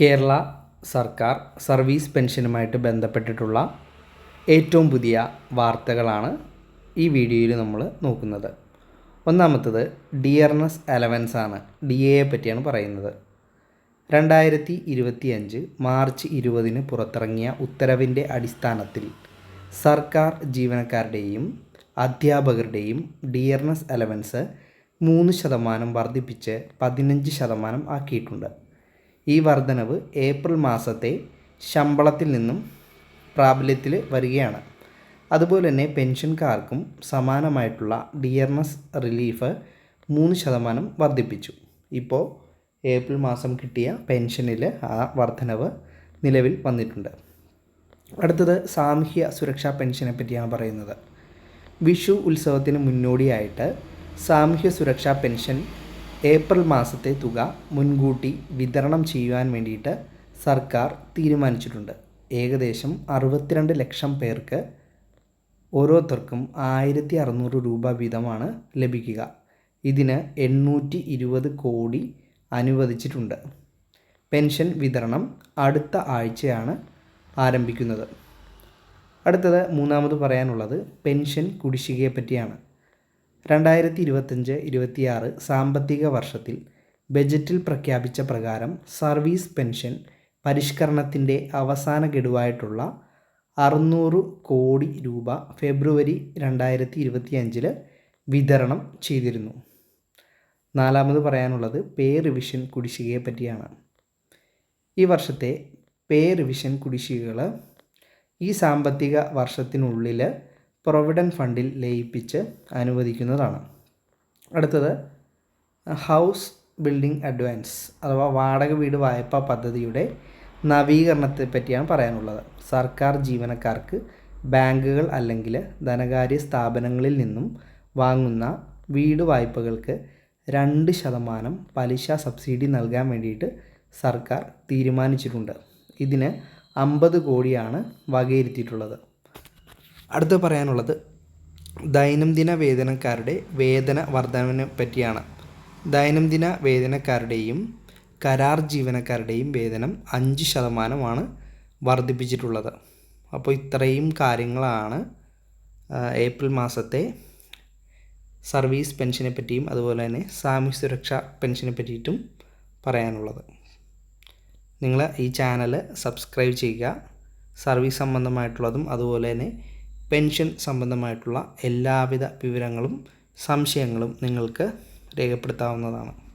കേരള സർക്കാർ സർവീസ് പെൻഷനുമായിട്ട് ബന്ധപ്പെട്ടിട്ടുള്ള ഏറ്റവും പുതിയ വാർത്തകളാണ് ഈ വീഡിയോയിൽ നമ്മൾ നോക്കുന്നത്. ഒന്നാമത്തത് ഡിയർനെസ് അലവൻസ് ആണ് ഡി എയെ പറ്റിയാണ് പറയുന്നത്. രണ്ടായിരത്തി ഇരുപത്തി അഞ്ച് മാർച്ച് ഇരുപതിന് പുറത്തിറങ്ങിയ ഉത്തരവിന്റെ അടിസ്ഥാനത്തിൽ സർക്കാർ ജീവനക്കാരുടെയും അധ്യാപകരുടെയും ഡിയർനെസ് അലവൻസ് മൂന്ന് ശതമാനം വർദ്ധിപ്പിച്ച് പതിനഞ്ച് ശതമാനം ആക്കിയിട്ടുണ്ട്. ഈ വർധനവ് ഏപ്രിൽ മാസത്തെ ശമ്പളത്തിൽ നിന്നും പ്രാബല്യത്തിൽ വരികയാണ്. അതുപോലെ തന്നെ പെൻഷൻകാർക്കും സമാനമായിട്ടുള്ള ഡിയർനെസ് റിലീഫ് മൂന്ന് ശതമാനം വർദ്ധിപ്പിച്ചു. ഇപ്പോൾ ഏപ്രിൽ മാസം കിട്ടിയ പെൻഷനിൽ ആ വർധനവ് നിലവിൽ വന്നിട്ടുണ്ട്. അടുത്തത് സാമൂഹ്യ സുരക്ഷാ പെൻഷനെ പറ്റിയാണ് പറയുന്നത്. വിഷു ഉത്സവത്തിന് മുന്നോടിയായിട്ട് സാമൂഹ്യ സുരക്ഷാ പെൻഷൻ ഏപ്രിൽ മാസത്തെ തുക മുൻകൂട്ടി വിതരണം ചെയ്യുവാൻ വേണ്ടിയിട്ട് സർക്കാർ തീരുമാനിച്ചിട്ടുണ്ട്. ഏകദേശം അറുപത്തിരണ്ട് ലക്ഷം പേർക്ക് ഓരോരുത്തർക്കും ആയിരത്തി അറുന്നൂറ് രൂപ വീതമാണ് ലഭിക്കുക. ഇതിന് എണ്ണൂറ്റി ഇരുപത് കോടി അനുവദിച്ചിട്ടുണ്ട്. പെൻഷൻ വിതരണം അടുത്ത ആഴ്ചയാണ് ആരംഭിക്കുന്നത്. അടുത്തത് മൂന്നാമത് പറയാനുള്ളത് പെൻഷൻ കുടിശ്ശികയെ പറ്റിയാണ്. രണ്ടായിരത്തി ഇരുപത്തഞ്ച് ഇരുപത്തിയാറ് സാമ്പത്തിക വർഷത്തിൽ ബജറ്റിൽ പ്രഖ്യാപിച്ച പ്രകാരം സർവീസ് പെൻഷൻ പരിഷ്കരണത്തിന്റെ അവസാന ഗഡുവായിട്ടുള്ള അറുന്നൂറ് കോടി രൂപ ഫെബ്രുവരി രണ്ടായിരത്തി ഇരുപത്തി അഞ്ചിൽ വിതരണം ചെയ്തിരുന്നു. നാലാമത് പറയാനുള്ളത് പേ റിവിഷൻ കുടിശ്ശികയെ പറ്റിയാണ്. ഈ വർഷത്തെ പേ റിവിഷൻ കുടിശ്ശികകൾ ഈ സാമ്പത്തിക വർഷത്തിനുള്ളിൽ പ്രൊവിഡന്റ് ഫണ്ടിൽ ലയിപ്പിച്ച് അനുവദിക്കുന്നതാണ്. അടുത്തത് ഹൗസ് ബിൽഡിംഗ് അഡ്വാൻസ് അഥവാ വാടക വീട് വായ്പാ പദ്ധതിയുടെ നവീകരണത്തെ പറ്റിയാണ് പറയാനുള്ളത്. സർക്കാർ ജീവനക്കാർക്ക് ബാങ്കുകൾ അല്ലെങ്കിൽ ധനകാര്യ സ്ഥാപനങ്ങളിൽ നിന്നും വാങ്ങുന്ന വീട് വായ്പകൾക്ക് രണ്ട് ശതമാനം പലിശ സബ്സിഡി നൽകാൻ വേണ്ടിയിട്ട് സർക്കാർ തീരുമാനിച്ചിട്ടുണ്ട്. ഇതിന് അമ്പത് കോടിയാണ് വകയിരുത്തിയിട്ടുള്ളത്. അടുത്ത് പറയാനുള്ളത് ദൈനംദിന വേതനക്കാരുടെ വേതന വർധനവിനെ പറ്റിയാണ്. ദൈനംദിന വേതനക്കാരുടെയും കരാർ ജീവനക്കാരുടെയും വേതനം അഞ്ച് ശതമാനമാണ് വർദ്ധിപ്പിച്ചിട്ടുള്ളത്. അപ്പോൾ ഇത്രയും കാര്യങ്ങളാണ് ഏപ്രിൽ മാസത്തെ സർവീസ് പെൻഷനെ പറ്റിയും അതുപോലെ തന്നെ സാമൂഹ്യ സുരക്ഷാ പെൻഷനെ പറ്റിയിട്ടും പറയാനുള്ളത്. നിങ്ങൾ ഈ ചാനൽ സബ്സ്ക്രൈബ് ചെയ്യുക. സർവീസ് സംബന്ധമായിട്ടുള്ളതും അതുപോലെ തന്നെ പെൻഷൻ സംബന്ധമായിട്ടുള്ള എല്ലാവിധ വിവരങ്ങളും സംശയങ്ങളും നിങ്ങൾക്ക് രേഖപ്പെടുത്താവുന്നതാണ്.